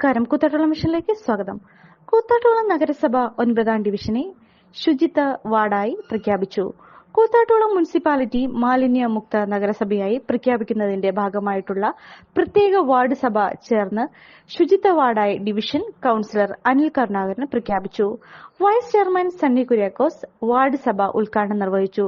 നമസ്കാരം. കൂത്താട്ടോളം മിഷനിലേക്ക് സ്വാഗതം. കൂത്താട്ടുകുളം നഗരസഭ ഒൻപതാം ഡിവിഷനെ ശുചിത്വ വാർഡായി പ്രഖ്യാപിച്ചു. കൂത്താട്ടോളം മുനിസിപ്പാലിറ്റി മാലിന്യമുക്ത നഗരസഭയായി പ്രഖ്യാപിക്കുന്നതിന്റെ ഭാഗമായിട്ടുള്ള പ്രത്യേക വാർഡ് സഭ ചേർന്ന് ശുചിത്വ വാർഡായി ഡിവിഷൻ കൌൺസിലർ അനിൽ കരുണാകരൻ പ്രഖ്യാപിച്ചു. Vice chairman Sunny Kuriakose ward സഭ ഉദ്ഘാടനം നിർവഹിച്ചു.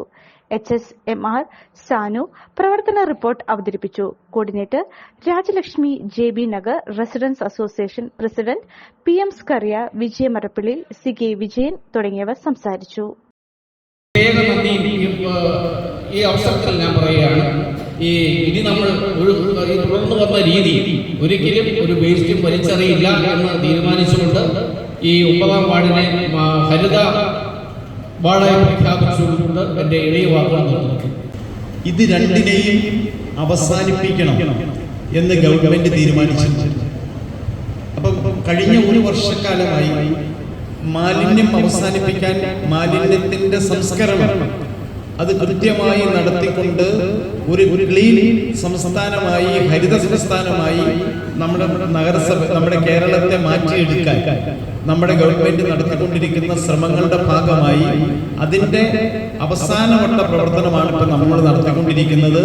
H S M R Sanu പ്രവർത്തന റിപ്പോർട്ട് അവതരിപ്പിച്ചു. Coordinator Rajalakshmi J B Nagar residents association president P M Skaria Vijaya C K Vijayan തുടങ്ങിയവർ സംസാരിച്ചു. പ്രത്യേക നന്ദി. ഈ, അവസരത്തിൽ ഞാൻ പറയുകയാണ് ഈ ഇനി നമ്മൾ തുടർന്ന് വന്ന രീതി ഒരിക്കലും ഒരു വേസ്റ്റും വലിച്ചെറിയില്ല എന്ന് തീരുമാനിച്ചുകൊണ്ട് ഈ ഒമ്പതാം വാർഡിനെ ഹരിത വാർഡായി പ്രഖ്യാപിച്ചുകൊണ്ട് എന്റെ ഇളയ വാക്കുകൾ ഇത് രണ്ടിനെയും അവസാനിപ്പിക്കണം എന്ന് ഗവൺമെന്റ് തീരുമാനിച്ചിട്ടുണ്ട്. അപ്പം കഴിഞ്ഞ ഒരു വർഷക്കാലമായി മാലിന്യം അവസാനിപ്പിക്കാൻ മാലിന്യത്തിന്റെ സംസ്കരണം. അത് കൃത്യമായി നടത്തിക്കൊണ്ട് ഒരു ക്ലീൻ സംസ്ഥാനമായി ഹരിത സംസ്ഥാനമായി നമ്മുടെ നഗരസഭ നമ്മുടെ കേരളത്തെ മാറ്റിയെടുക്കാൻ. നമ്മുടെ ഗവൺമെന്റ് നടത്തിക്കൊണ്ടിരിക്കുന്ന ശ്രമങ്ങളുടെ ഭാഗമായി അതിന്റെ അവസാനവട്ട പ്രവർത്തനമാണ് ഇപ്പൊ നമ്മൾ നടത്തിക്കൊണ്ടിരിക്കുന്നത്.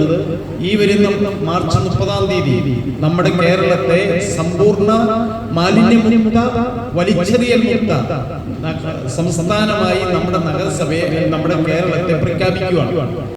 ഈ വരുന്ന മാർച്ച് മുപ്പതാം തീയതി നമ്മുടെ കേരളത്തെ സമ്പൂർണ മാലിന്യമുക്ത വലിച്ചെറിയൽ മുക്ത സംസ്ഥാനമായി നമ്മുടെ നഗരസഭയെ നമ്മുടെ കേരളത്തെ പ്രഖ്യാപിക്കുകയാണ്